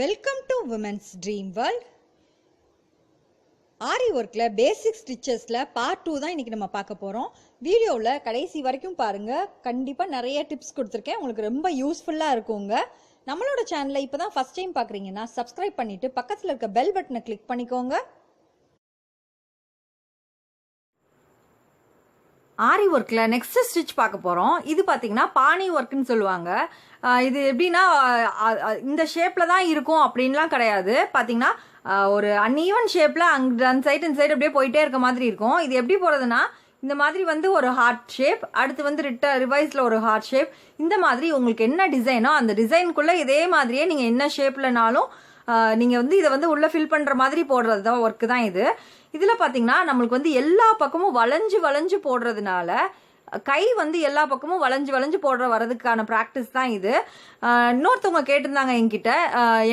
Welcome to women's dream world aari ஒர்க்கில் basic ஸ்டிச்சஸில் part two தான் இன்றைக்கி நம்ம பார்க்க போகிறோம் வீடியோவில் கடைசி வரைக்கும் பாருங்கள் கண்டிப்பாக நிறைய டிப்ஸ் கொடுத்துருக்கேன். உங்களுக்கு ரொம்ப யூஸ்ஃபுல்லாக இருக்குங்க. நம்மளோட சேனலை இப்போ தான் ஃபஸ்ட் டைம் பார்க்குறீங்கன்னா சப்ஸ்கிரைப் பண்ணிவிட்டு பக்கத்தில் இருக்க பெல் பட்டனை கிளிக் பண்ணிக்கோங்க. ஆரி ஒர்க்கில் நெக்ஸ்ட் ஸ்டிச் பார்க்க போகிறோம் இது பார்த்தீங்கன்னா பானி ஒர்க்குன்னு சொல்லுவாங்க. இது எப்படின்னா இந்த ஷேப்பில் தான் இருக்கும் அப்படின்லாம் கிடையாது. பார்த்தீங்கன்னா ஒரு அன்ஈவன் ஷேப்பில் அங்கே அந்த சைடு இந்த சைடு அப்படியே போயிட்டே இருக்க மாதிரி இருக்கும். இது எப்படி போகிறதுனா இந்த மாதிரி வந்து ஒரு ஹார்ட் ஷேப் அடுத்து வந்து ரிட்ட ரிவைஸில் ஒரு ஹார்ட் ஷேப் இந்த மாதிரி உங்களுக்கு என்ன டிசைனோ அந்த டிசைனுக்குள்ளே இதே மாதிரியே நீங்கள் என்ன ஷேப்லனாலும் நீங்கள் வந்து இதை வந்து உள்ளே ஃபில் பண்ணுற மாதிரி போடுறது தான் ஒர்க்கு தான் இது. இதில் பார்த்தீங்கன்னா நம்மளுக்கு வந்து எல்லா பக்கமும் வளைஞ்சு வளைஞ்சு போடுறதுனால கை வந்து எல்லா பக்கமும் வளைஞ்சு வளைஞ்சு போடுற வரதுக்கான ப்ராக்டிஸ் தான் இது. இன்னொருத்தவங்க கேட்டிருந்தாங்க என்கிட்ட.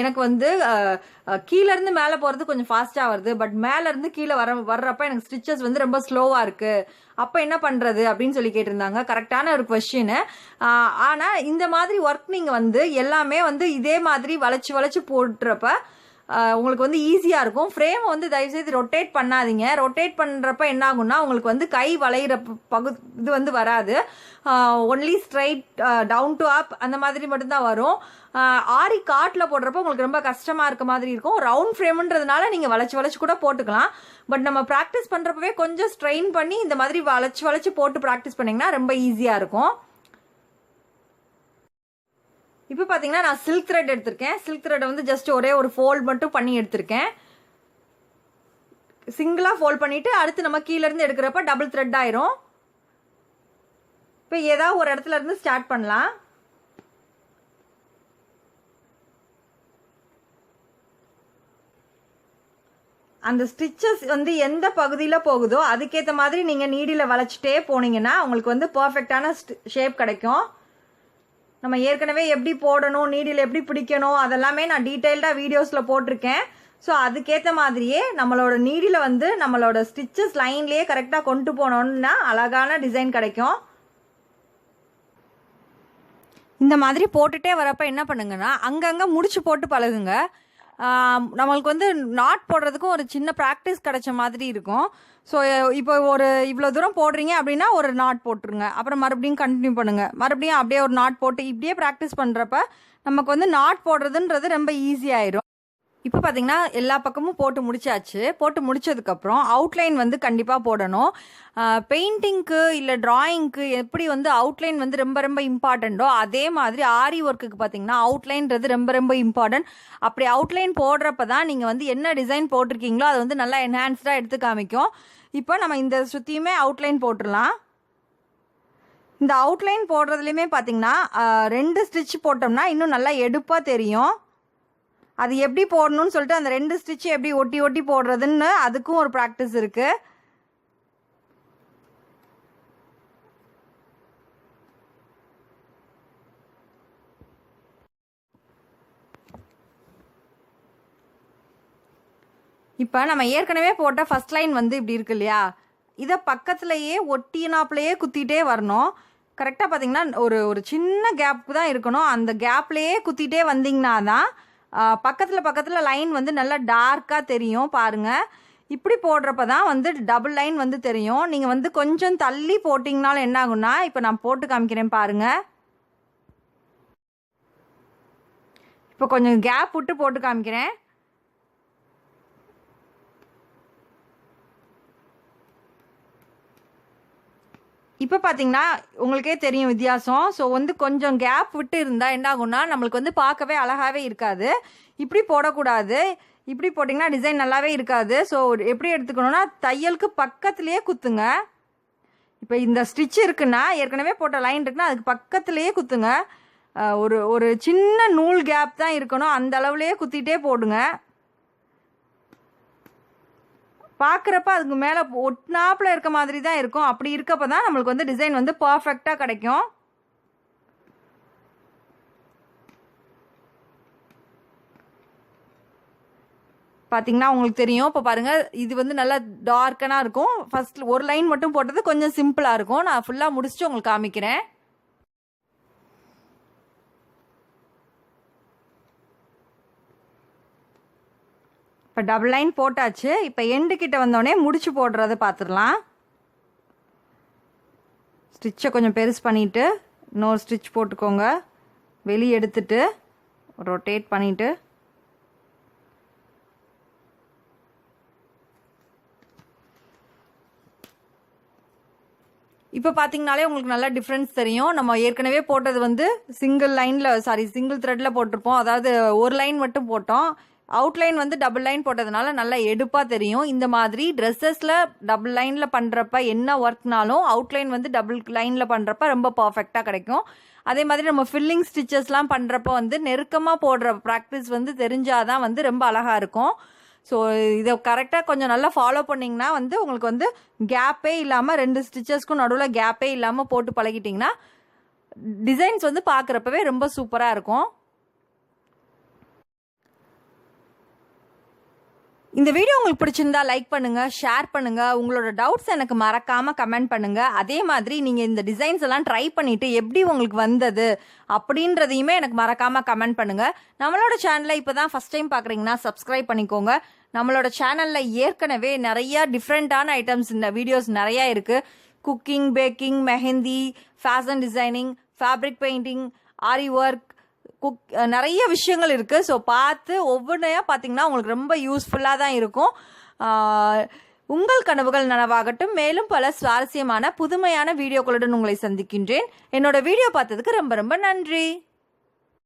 எனக்கு வந்து கீழேருந்து மேலே போகிறது கொஞ்சம் ஃபாஸ்ட்டாக வருது. பட் மேலேருந்து கீழே வர வர்றப்ப எனக்கு ஸ்டிச்சஸ் வந்து ரொம்ப ஸ்லோவாக இருக்குது அப்போ என்ன பண்ணுறது அப்படின்னு சொல்லி கேட்டிருந்தாங்க. கரெக்டான ஒரு கொஷின் ஆனால் இந்த மாதிரி ஒர்க் நீங்கள் வந்து எல்லாமே வந்து இதே மாதிரி வளைச்சு வளைச்சு போட்டுறப்ப உங்களுக்கு வந்து ஈஸியாக இருக்கும். ஃப்ரேம் வந்து தயவுசெய்து ரொட்டேட் பண்ணாதீங்க. ரொட்டேட் பண்ணுறப்ப என்ன ஆகும்னா உங்களுக்கு வந்து கை வளையிற பகு இது வந்து வராது. Only straight down to up அந்த மாதிரி மட்டும்தான் வரும். ஆரி காட்டில் போடுறப்ப உங்களுக்கு ரொம்ப கஷ்டமாக இருக்க மாதிரி இருக்கும். ரவுண்ட் ஃப்ரேம்ன்றதுனால நீங்கள் வளைச்சி வளைச்சி கூட போட்டுக்கலாம். பட் நம்ம ப்ராக்டிஸ் பண்ணுறப்பவே கொஞ்சம் ஸ்ட்ரெயின் பண்ணி இந்த மாதிரி வளைச்சு வளைச்சி போட்டு ப்ராக்டிஸ் பண்ணிங்கன்னா ரொம்ப ஈஸியாக இருக்கும். இப்போ பார்த்தீங்கன்னா நான் சில்க் த்ரெட் எடுத்திருக்கேன். சில்க் த்ரெட் வந்து ஜஸ்ட் ஒரே ஒரு ஃபோல்ட் மட்டும் பண்ணி எடுத்திருக்கேன். சிங்கிளாக ஃபோல்ட் பண்ணிவிட்டு அடுத்து நம்ம கீழேருந்து எடுக்கிறப்ப டபுள் த்ரெட் ஆயிரும். இப்போ ஏதாவது ஒரு இடத்துல இருந்து ஸ்டார்ட் பண்ணலாம். அந்த ஸ்டிச்சஸ் வந்து எந்த பகுதியில் போகுதோ அதுக்கேற்ற மாதிரி நீங்கள் நீடியில் வளைச்சிட்டே போனீங்கன்னா உங்களுக்கு வந்து பர்ஃபெக்டான ஷேப் கிடைக்கும். நம்ம ஏற்கனவே எப்படி போடணும் நீடில் எப்படி பிடிக்கணும் அதெல்லாமே நான் டீட்டெயில்டாக வீடியோஸில் போட்டிருக்கேன். ஸோ அதுக்கேற்ற மாதிரியே நம்மளோட நீடில் வந்து நம்மளோட ஸ்டிச்சஸ் லைன்லேயே கரெக்டாக கொண்டு போனோம்னா அழகான டிசைன் கிடைக்கும். இந்த மாதிரி போட்டுட்டே வரப்போ என்ன பண்ணுங்கன்னா அங்கங்கே முடிச்சு போட்டு பழகுங்க. நம்மளுக்கு வந்து நாட் போடுறதுக்கும் ஒரு சின்ன ப்ராக்டிஸ் கிடைச்ச மாதிரி இருக்கும். ஸோ இப்போ ஒரு இவ்வளோ தூரம் போடுறீங்க அப்படின்னா ஒரு நாட் போட்டுருங்க. அப்புறம் மறுபடியும் கண்டினியூ பண்ணுங்கள் மறுபடியும் அப்படியே ஒரு நாட் போட்டு இப்படியே ப்ராக்டிஸ் பண்ணுறப்ப நமக்கு வந்து நாட் போடுறதுன்றது ரொம்ப ஈஸியாயிரும் இப்போ பார்த்தீங்கன்னா எல்லா பக்கமும் போட்டு முடிச்சாச்சு. போட்டு முடிச்சதுக்கப்புறம் அவுட்லைன் வந்து கண்டிப்பாக போடணும். பெயிண்டிங்க்கு இல்லை ட்ராயிங்க்கு எப்படி வந்து அவுட்லைன் வந்து ரொம்ப ரொம்ப இம்பார்ட்டண்ட்டோ அதே மாதிரி ஆரி ஒர்க்குக்கு பார்த்தீங்கன்னா அவுட்லைன்றது ரொம்ப ரொம்ப இம்பார்ட்டன்ட் அப்படி அவுட்லைன் போடுறப்ப தான் நீங்கள் வந்து என்ன டிசைன் போட்டிருக்கீங்களோ அதை வந்து நல்லா என்ஹான்ஸ்டாக எடுத்து காமிக்கும். இப்போ நம்ம இந்த சுற்றியுமே அவுட்லைன் போட்டுடலாம். இந்த அவுட்லைன் போடுறதுலையுமே பார்த்தீங்கன்னா ரெண்டு ஸ்டிச் போட்டோம்னா இன்னும் நல்லா எடுப்பாக தெரியும். அது எப்படி போடணும்னு சொல்லிட்டு அந்த ரெண்டு ஸ்டிச்சு எப்படி ஒட்டி ஒட்டி போடுறதுன்னு அதுக்கும் ஒரு ப்ராக்டிஸ் இருக்கு. இப்போ நம்ம ஏற்கனவே போட்ட ஃபர்ஸ்ட் லைன் வந்து இப்படி இருக்கு இல்லையா? இதை பக்கத்துலையே ஒட்டினாப்புலையே குத்திட்டே வரணும். கரெக்டாக பார்த்தீங்கன்னா ஒரு ஒரு சின்ன கேப்புக்கு தான் இருக்கணும். அந்த கேப்லேயே குத்திட்டே வந்தீங்கன்னா தான் பக்கத்தில் பக்கத்தில் லைன் வந்து நல்லா டார்க்காக தெரியும் பாருங்கள் இப்படி போடுறப்ப தான் வந்து டபுள் லைன் வந்து தெரியும். நீங்கள் வந்து கொஞ்சம் தள்ளி போட்டிங்கனாலும் என்ன ஆகும்னா இப்போ நான் போட்டு காமிக்கிறேன் பாருங்கள் இப்போ கொஞ்சம் கேப் விட்டு போட்டு காமிக்கிறேன். இப்போ பார்த்தீங்கன்னா உங்களுக்கே தெரியும் வித்தியாசம். ஸோ வந்து கொஞ்சம் கேப் விட்டு இருந்தால் என்ன ஆகும்னா நம்மளுக்கு வந்து பார்க்கவே அழகாகவே இருக்காது. இப்படி போடக்கூடாது. இப்படி போட்டிங்கன்னா டிசைன் நல்லாவே இருக்காது. ஸோ எப்படி எடுத்துக்கணும்னா தையலுக்கு பக்கத்துலேயே குத்துங்க. இப்போ இந்த ஸ்டிச் இருக்குன்னா ஏற்கனவே போட்ட லைன் இருக்குன்னா அதுக்கு பக்கத்துலேயே குத்துங்க. ஒரு ஒரு சின்ன நூல் கேப் தான் இருக்கணும். அந்த அளவுலேயே குத்திட்டே போடுங்க. பார்க்குறப்ப அதுக்கு மேலே ஒட்டினாப்புல இருக்க மாதிரி தான் இருக்கும். அப்படி இருக்கப்ப தான் நம்மளுக்கு வந்து டிசைன் வந்து பர்ஃபெக்டாக கிடைக்கும். பார்த்தீங்கன்னா உங்களுக்கு தெரியும். இப்போ பாருங்கள் இது வந்து நல்லா டார்க்கனாக இருக்கும். ஃபஸ்ட் ஒரு லைன் மட்டும் போட்டது கொஞ்சம் சிம்பிளாக இருக்கும். நான் ஃபுல்லாக முடிச்சுட்டு உங்களுக்கு காமிக்கிறேன். இப்போ டபுள் லைன் போட்டாச்சு. இப்போ எண்டு கிட்ட வந்தோடனே முடிச்சு போடுறது பார்த்துடலாம் ஸ்டிச்சை கொஞ்சம் பெருசு பண்ணிவிட்டு இன்னொரு ஸ்டிச் போட்டுக்கோங்க. வெளியே எடுத்துட்டு ரொட்டேட் பண்ணிவிட்டு இப்போ பார்த்தீங்கனாலே உங்களுக்கு நல்லா டிஃப்ரென்ஸ் தெரியும். நம்ம ஏற்கனவே போட்டது வந்து சிங்கிள் லைனில் சாரி சிங்கிள் த்ரெட்டில் போட்டிருப்போம். அதாவது ஒரு லைன் மட்டும் போட்டோம். அவுட்லைன் வந்து டபுள் லைன் போட்டதுனால நல்லா எடுப்பாக தெரியும். இந்த மாதிரி ட்ரெஸ்ஸஸில் டபுள் லைனில் பண்ணுறப்ப என்ன ஒர்க்னாலும் அவுட்லைன் வந்து டபுள் லைனில் பண்ணுறப்ப ரொம்ப பர்ஃபெக்டாக கிடைக்கும். அதே மாதிரி நம்ம ஃபில்லிங் ஸ்டிச்சஸ்லாம் பண்ணுறப்ப வந்து நெருக்கமாக போடுற ப்ராக்டிஸ் வந்து தெரிஞ்சாதான் வந்து ரொம்ப அழகாக இருக்கும். ஸோ இதை கரெக்டாக கொஞ்சம் நல்லா ஃபாலோ பண்ணிங்கன்னா வந்து உங்களுக்கு வந்து கேப்பே இல்லாமல் ரெண்டு ஸ்டிச்சஸ்க்கும் நடுவில் கேப்பே இல்லாமல் போட்டு பழகிட்டிங்கன்னா டிசைன்ஸ் வந்து பார்க்குறப்பவே ரொம்ப சூப்பராக இருக்கும். இந்த வீடியோ உங்களுக்கு பிடிச்சிருந்தா லைக் பண்ணுங்க ஷேர் பண்ணுங்க. உங்களோட டவுட்ஸ் எனக்கு மறக்காம கமெண்ட் பண்ணுங்க. அதே மாதிரி நீங்க இந்த டிசைன்ஸ் எல்லாம் ட்ரை பண்ணிட்டு எப்படி உங்களுக்கு வந்தது அப்படின்றதையுமே எனக்கு மறக்காம கமெண்ட் பண்ணுங்க. நம்மளோட சேனலை இப்பதான் ஃபர்ஸ்ட் டைம் பாக்குறீங்கன்னா சப்ஸ்கிரைப் பண்ணிக்கோங்க. நம்மளோட சேனல்ல ஏற்கனவே நிறைய டிஃப்ரெண்டான ஐட்டம்ஸ் இந்த வீடியோஸ் நிறைய இருக்கு. Cooking baking mehndi fashion designing fabric painting aari work cook நிறைய விஷயங்கள் இருக்குது ஸோ பார்த்து ஒவ்வொன்றையாக பார்த்தீங்கன்னா உங்களுக்கு ரொம்ப யூஸ்ஃபுல்லாக தான் இருக்கும். உங்கள் கனவுகள் நனவாகட்டும். மேலும் பல சுவாரஸ்யமான புதுமையான வீடியோக்களுடன் உங்களை சந்திக்கின்றேன். என்னோட வீடியோ பார்த்ததுக்கு ரொம்ப ரொம்ப நன்றி.